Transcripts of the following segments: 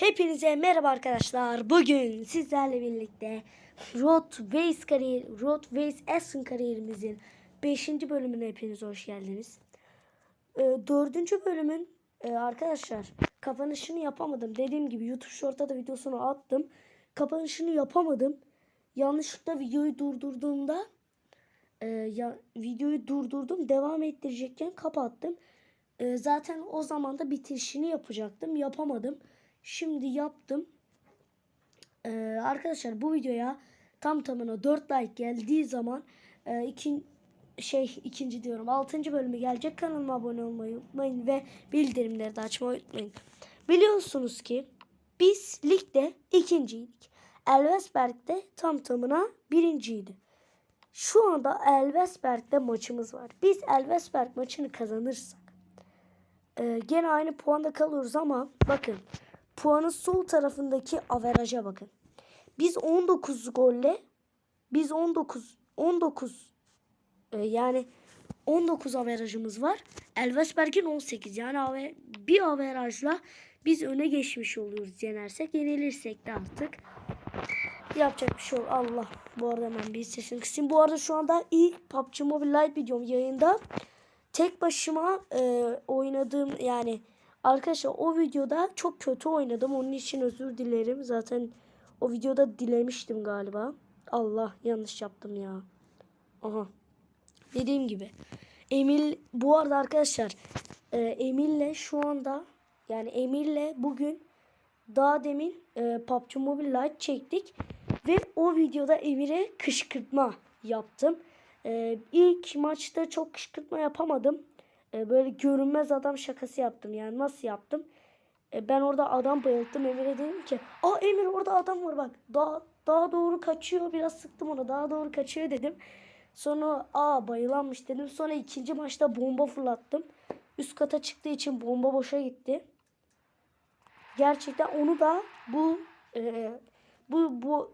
Hepinize merhaba arkadaşlar. Bugün sizlerle birlikte Road Race kariyer, Road Race Aston kariyerimizin 5. bölümüne hepiniz hoş geldiniz. Ee, 4. bölümün e, arkadaşlar kapanışını yapamadım. Dediğim gibi YouTube Short'a da videosunu attım. Kapanışını yapamadım. Yanlışlıkla videoyu durdurduğumda e, ya videoyu durdurdum. Devam ettirecekken kapattım. E, zaten o zaman da bitirişini yapacaktım. Yapamadım. Şimdi yaptım. Ee, arkadaşlar bu videoya tam tamına 4 like geldiği zaman e, ikin, şey ikinci diyorum 6. bölümü gelecek. Kanalıma abone olmayı unutmayın ve bildirimleri de açmayı unutmayın. Biliyorsunuz ki biz ligde ikinciydik. Elvesberg'de tam tamına birinciydi. Şu anda Elvesberg'de maçımız var. Biz Elvesberg maçını kazanırsak ee, gene aynı puanda kalıyoruz ama bakın puanın sol tarafındaki averaja bakın. Biz 19 golle biz 19 19 e, yani 19 averajımız var. Elvesberg'in 18 yani ave, bir averajla biz öne geçmiş oluyoruz yenersek. Yenilirsek de artık yapacak bir şey yok. Allah bu arada ben bir sesini kısayım. Bu arada şu anda ilk PUBG Mobile Lite videom yayında tek başıma e, oynadığım yani arkadaşlar o videoda çok kötü oynadım. Onun için özür dilerim. Zaten o videoda dilemiştim galiba. Allah yanlış yaptım ya. Aha. Dediğim gibi. Emil bu arada arkadaşlar e, Emir'le şu anda yani Emir'le bugün daha demin e, PUBG Mobile Lite çektik ve o videoda Emir'e kışkırtma yaptım. Ee, ilk maçta çok kışkırtma yapamadım. Ee, böyle görünmez adam şakası yaptım. Yani nasıl yaptım? Ee, ben orada adam bayılttım. Emir'e dedim ki aa Emir orada adam var bak. Daha, daha doğru kaçıyor. Biraz sıktım ona. Daha doğru kaçıyor dedim. Sonra aa bayılanmış dedim. Sonra ikinci maçta bomba fırlattım. Üst kata çıktığı için bomba boşa gitti. Gerçekten onu da bu e, bu bu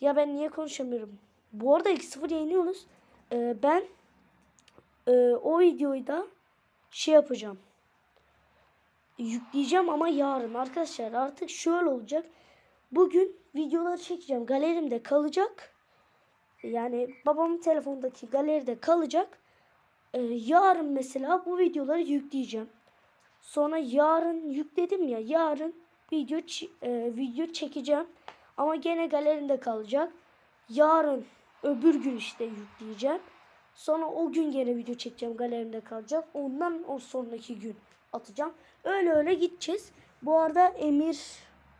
ya ben niye konuşamıyorum? Bu arada 2-0 yeniyoruz. Ee, ben e, o videoyu da şey yapacağım. Yükleyeceğim ama yarın arkadaşlar artık şöyle olacak. Bugün videoları çekeceğim. Galerimde kalacak. Yani babamın telefondaki galeride kalacak. Ee, yarın mesela bu videoları yükleyeceğim. Sonra yarın yükledim ya. Yarın video e, video çekeceğim. Ama gene galerimde kalacak. Yarın öbür gün işte yükleyeceğim. Sonra o gün gene video çekeceğim galerimde kalacak. Ondan o sonraki gün atacağım. Öyle öyle gideceğiz. Bu arada Emir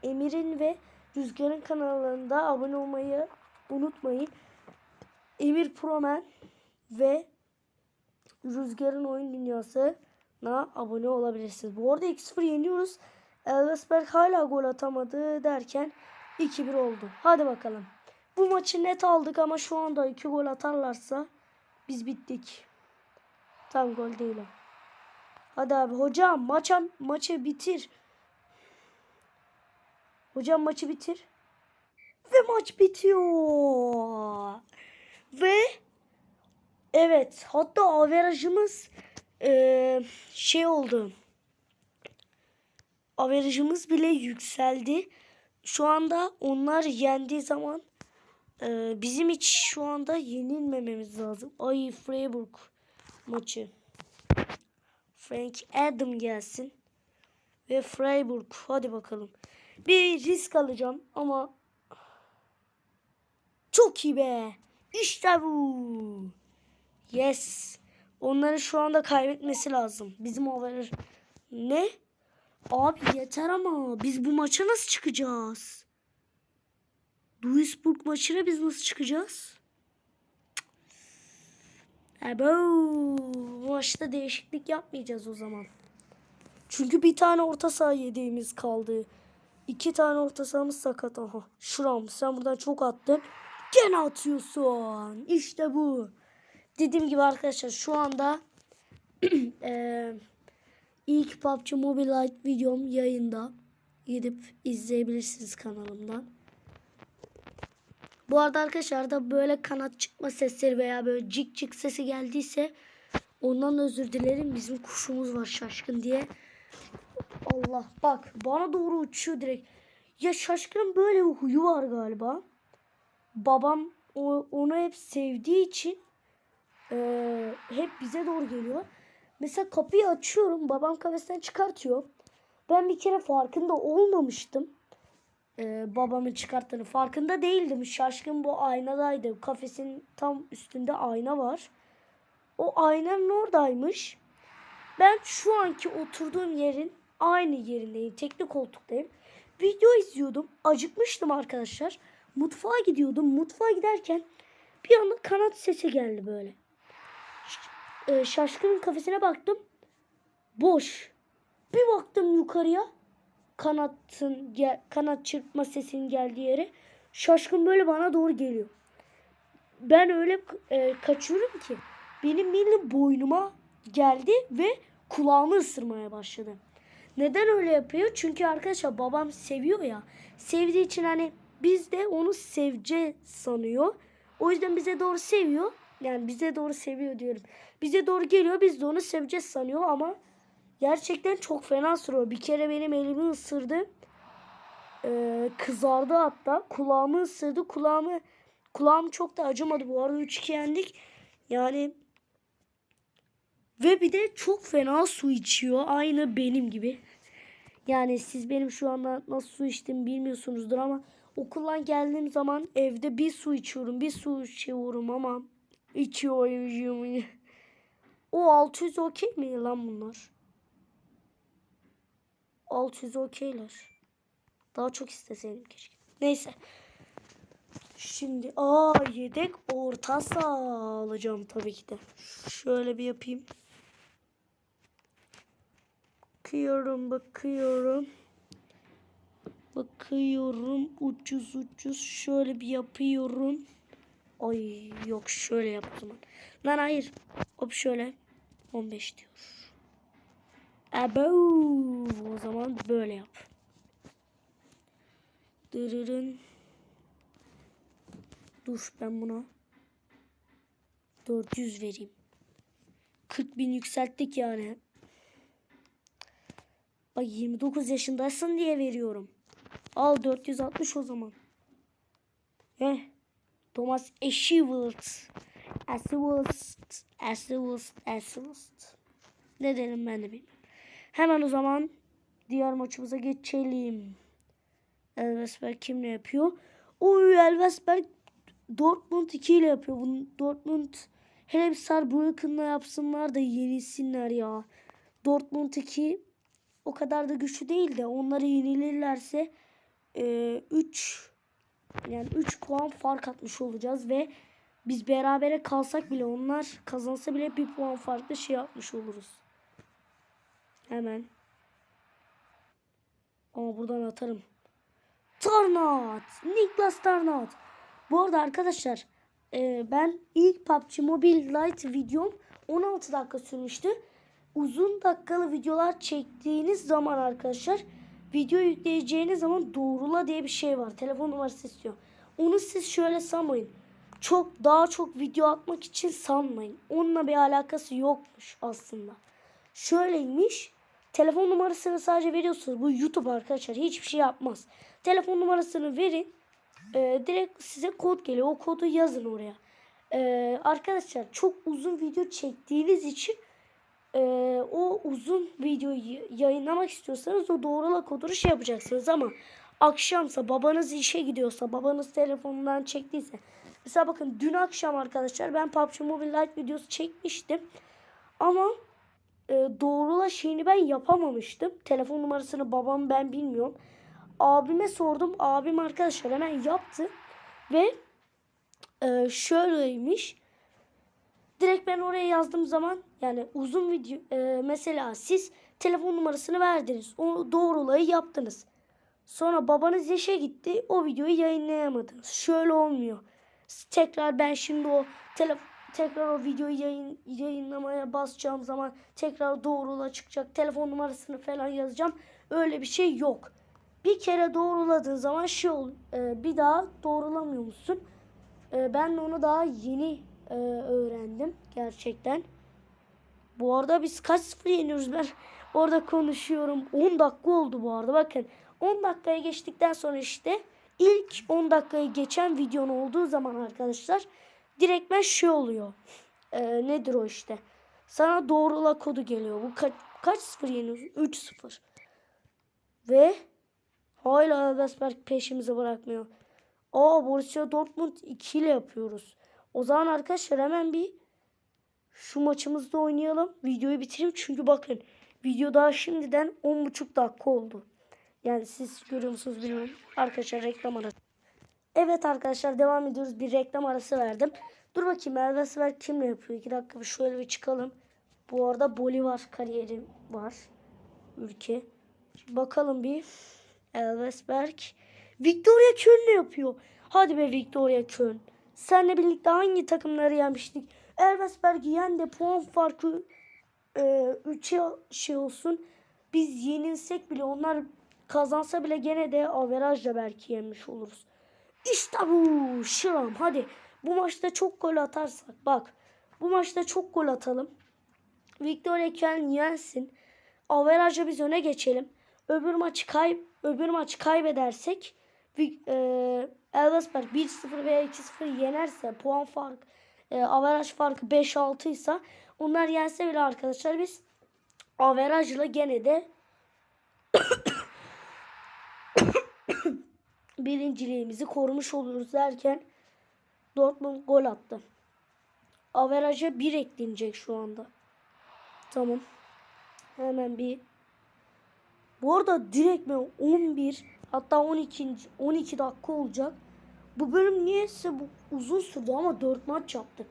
Emir'in ve Rüzgar'ın kanallarında abone olmayı unutmayın. Emir Promen ve Rüzgar'ın oyun dünyasına abone olabilirsiniz. Bu arada 2-0 yeniyoruz. Elvesberg hala gol atamadı derken 2-1 oldu. Hadi bakalım. Bu maçı net aldık ama şu anda 2 gol atarlarsa biz bittik. Tam gol değil o. Hadi abi hocam maça, maçı bitir. Hocam maçı bitir. Ve maç bitiyor. Ve evet hatta averajımız ee, şey oldu. Averajımız bile yükseldi. Şu anda onlar yendiği zaman ee, bizim hiç şu anda yenilmememiz lazım. Ay Freiburg maçı. Frank Adam gelsin. Ve Freiburg. Hadi bakalım. Bir risk alacağım ama çok iyi be. İşte bu. Yes. Onları şu anda kaybetmesi lazım. Bizim over. Ne? Abi yeter ama biz bu maça nasıl çıkacağız? Duisburg maçına biz nasıl çıkacağız? Ebo, maçta değişiklik yapmayacağız o zaman. Çünkü bir tane orta saha yediğimiz kaldı. İki tane orta sahamız sakat. Aha. Şuram sen buradan çok attın. Gene atıyorsun. İşte bu. Dediğim gibi arkadaşlar şu anda e, ilk PUBG Mobile Lite videom yayında. Gidip izleyebilirsiniz kanalımdan. Bu arada arkadaşlar da böyle kanat çıkma sesleri veya böyle cik cik sesi geldiyse ondan özür dilerim. Bizim kuşumuz var şaşkın diye. Allah bak bana doğru uçuyor direkt. Ya şaşkının böyle bir huyu var galiba. Babam onu hep sevdiği için eee, hep bize doğru geliyor. Mesela kapıyı açıyorum. Babam kafesten çıkartıyor. Ben bir kere farkında olmamıştım. Eee, babamın çıkarttığını farkında değildim. Şaşkın bu aynadaydı. Kafesin tam üstünde ayna var. O aynanın oradaymış. Ben şu anki oturduğum yerin aynı yerindeyim. Tekli koltuktayım. Video izliyordum. Acıkmıştım arkadaşlar. Mutfağa gidiyordum. Mutfağa giderken bir anda kanat sesi geldi böyle. E, şaşkının kafesine baktım. Boş. Bir baktım yukarıya. Kanatın gel, kanat çırpma sesinin geldiği yere. Şaşkın böyle bana doğru geliyor. Ben öyle e, kaçıyorum ki benim bildiğin boynuma geldi ve kulağımı ısırmaya başladı. Neden öyle yapıyor? Çünkü arkadaşlar babam seviyor ya. Sevdiği için hani biz de onu sevce sanıyor. O yüzden bize doğru seviyor. Yani bize doğru seviyor diyorum. Bize doğru geliyor biz de onu seveceğiz sanıyor ama gerçekten çok fena sürüyor. Bir kere benim elimi ısırdı. Ee, kızardı hatta. Kulağımı ısırdı. Kulağımı kulağım çok da acımadı. Bu arada 3-2 yendik. Yani ve bir de çok fena su içiyor. Aynı benim gibi. Yani siz benim şu anda nasıl su içtiğimi bilmiyorsunuzdur ama okuldan geldiğim zaman evde bir su içiyorum. Bir su içiyorum ama içiyorum. O 600 okey mi lan bunlar? 600 okeyler. Daha çok isteseydim keşke. Neyse. Şimdi aa yedek orta saha alacağım tabii ki de. Şöyle bir yapayım. Bakıyorum bakıyorum. Bakıyorum ucuz ucuz şöyle bir yapıyorum. Ay yok şöyle yap o zaman. Lan hayır. Hop şöyle. 15 diyor. Abo. O zaman böyle yap. Dırırın. Dur ben buna 400 vereyim. 40 bin yükselttik yani. Bak 29 yaşındasın diye veriyorum. Al 460 o zaman. Heh. Thomas Eschewelt. Eschewelt. Eschewelt. Eschewelt. Ne derim ben de bilmiyorum. Hemen o zaman diğer maçımıza geçelim. Elvesberg kimle yapıyor? Oy Elvesberg Dortmund 2 ile yapıyor. Bunu Dortmund hele bir Saarbrücken'la yapsınlar da yenilsinler ya. Dortmund 2 o kadar da güçlü değil de onları yenilirlerse 3 yani 3 puan fark atmış olacağız ve biz berabere kalsak bile onlar kazansa bile bir puan farklı şey yapmış oluruz. Hemen. Ama buradan atarım. Tarnat. Niklas Tarnat. Bu arada arkadaşlar e, ben ilk PUBG Mobile Lite videom 16 dakika sürmüştü. Uzun dakikalı videolar çektiğiniz zaman arkadaşlar video yükleyeceğiniz zaman doğrula diye bir şey var. Telefon numarası istiyor. Onu siz şöyle sanmayın. Çok daha çok video atmak için sanmayın. Onunla bir alakası yokmuş aslında. Şöyleymiş. Telefon numarasını sadece veriyorsunuz. Bu YouTube arkadaşlar hiçbir şey yapmaz. Telefon numarasını verin. Ee, direkt size kod geliyor. O kodu yazın oraya. Ee, arkadaşlar çok uzun video çektiğiniz için e, o uzun videoyu yayınlamak istiyorsanız o doğrula kodunu şey yapacaksınız ama akşamsa babanız işe gidiyorsa babanız telefonundan çektiyse mesela bakın dün akşam arkadaşlar ben PUBG Mobile Lite videosu çekmiştim ama e, doğrula şeyini ben yapamamıştım. Telefon numarasını babam ben bilmiyorum. Abime sordum. Abim arkadaşlar hemen yaptı. Ve e, şöyleymiş. Direkt ben oraya yazdığım zaman yani uzun video e, mesela siz telefon numarasını verdiniz. O doğrulayı yaptınız. Sonra babanız işe gitti. O videoyu yayınlayamadınız. Şöyle olmuyor. Tekrar ben şimdi o telefon tekrar o videoyu yayın, yayınlamaya basacağım zaman tekrar doğrula çıkacak. Telefon numarasını falan yazacağım. Öyle bir şey yok. Bir kere doğruladığın zaman şey ol, e, bir daha doğrulamıyor musun? E, ben de onu daha yeni e, öğrendim gerçekten. Bu arada biz kaç sıfır yeniyoruz ben Orada konuşuyorum. 10 dakika oldu bu arada. Bakın 10 dakikaya geçtikten sonra işte ilk 10 dakikayı geçen videonun olduğu zaman arkadaşlar direktmen şey oluyor. Ee, nedir o işte? Sana doğrula kodu geliyor. Bu kaç, kaç sıfır yeniyorsun? 3-0. Ve hala Elversberg peşimizi bırakmıyor. Aa Borussia Dortmund 2 ile yapıyoruz. O zaman arkadaşlar hemen bir şu maçımızda oynayalım. Videoyu bitireyim çünkü bakın video daha şimdiden 10.5 dakika oldu. Yani siz görüyor musunuz bilmiyorum. Arkadaşlar reklam arası. Evet arkadaşlar devam ediyoruz. Bir reklam arası verdim. Dur bakayım Elvesberg kimle yapıyor? 2 dakika bir şöyle bir çıkalım. Bu arada Bolivar kariyeri var. Ülke. Şimdi bakalım bir. Elvesberg. Victoria Köln'le yapıyor. Hadi be Victoria Köln. Seninle birlikte hangi takımları yenmiştik? Elvesberg'i yen de puan farkı 3'e şey olsun. Biz yenilsek bile onlar kazansa bile gene de averajla belki yenmiş oluruz. İşte bu Şıram hadi. Bu maçta çok gol atarsak bak. Bu maçta çok gol atalım. Victoria Köln yensin. Averajla biz öne geçelim. Öbür maçı kay öbür maçı kaybedersek e, Elversberg 1-0 veya 2-0 yenerse puan fark e, averaj farkı 5-6 ise onlar yense bile arkadaşlar biz averajla gene de birinciliğimizi korumuş oluruz derken Dortmund gol attı. Averaja 1 eklenecek şu anda. Tamam. Hemen bir bu arada direkt ben 11 hatta 12. 12 dakika olacak. Bu bölüm niyeyse bu uzun sürdü ama 4 maç yaptık.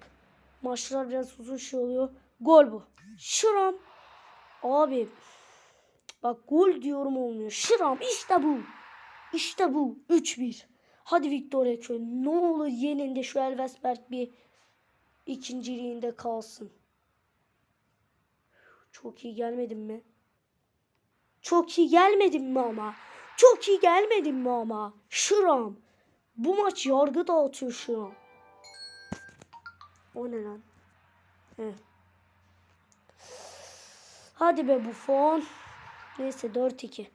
Maçlar biraz uzun şey oluyor. Gol bu. Şıram. Abi. Bak gol diyorum olmuyor. Şıram işte bu. İşte bu. 3-1. Hadi Victoria Köln. Ne olur yenin de şu Elvesberg bir ikinciliğinde kalsın. Çok iyi gelmedim mi? Çok iyi gelmedim mi ama? Çok iyi gelmedim mi ama? Şıram. Bu maç yargı dağıtıyor Şıram. O ne lan? He. Hadi be Buffon. Neyse 4-2.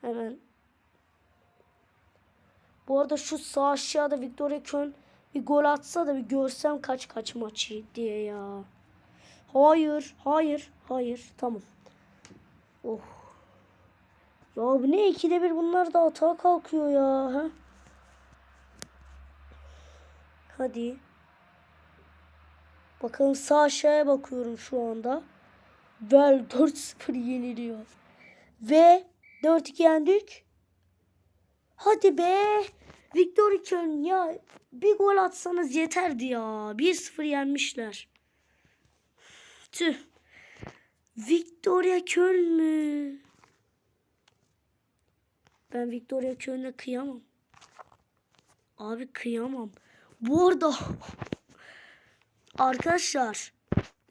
Hemen. Bu arada şu sağ aşağıda Victoria Köln bir gol atsa da bir görsem kaç kaç maçı diye ya. Hayır, hayır, hayır. Tamam. Oh. Ya bu ne ikide bir bunlar da atağa kalkıyor ya. Ha? Hadi. Bakalım sağ aşağıya bakıyorum şu anda. Vel 4-0 yeniliyor. Ve 4-2 yendik. Hadi be. Victor Köln ya bir gol atsanız yeterdi ya. 1-0 yenmişler. Tüh. Victoria Köln mü? Ben Victoria Köln'e kıyamam. Abi kıyamam. Bu arada arkadaşlar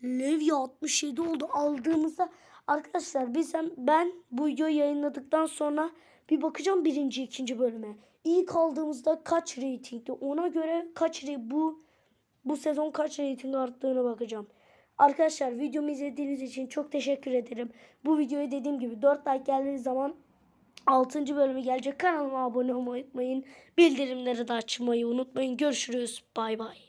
Levy 67 oldu aldığımızda arkadaşlar biz hem- ben bu videoyu yayınladıktan sonra bir bakacağım birinci ikinci bölüme. İlk aldığımızda kaç reytingdi ona göre kaç bu bu sezon kaç reyting arttığına bakacağım. Arkadaşlar videomu izlediğiniz için çok teşekkür ederim. Bu videoya dediğim gibi 4 like geldiği zaman 6. bölümü gelecek. Kanalıma abone olmayı unutmayın. Bildirimleri de açmayı unutmayın. Görüşürüz. Bay bay.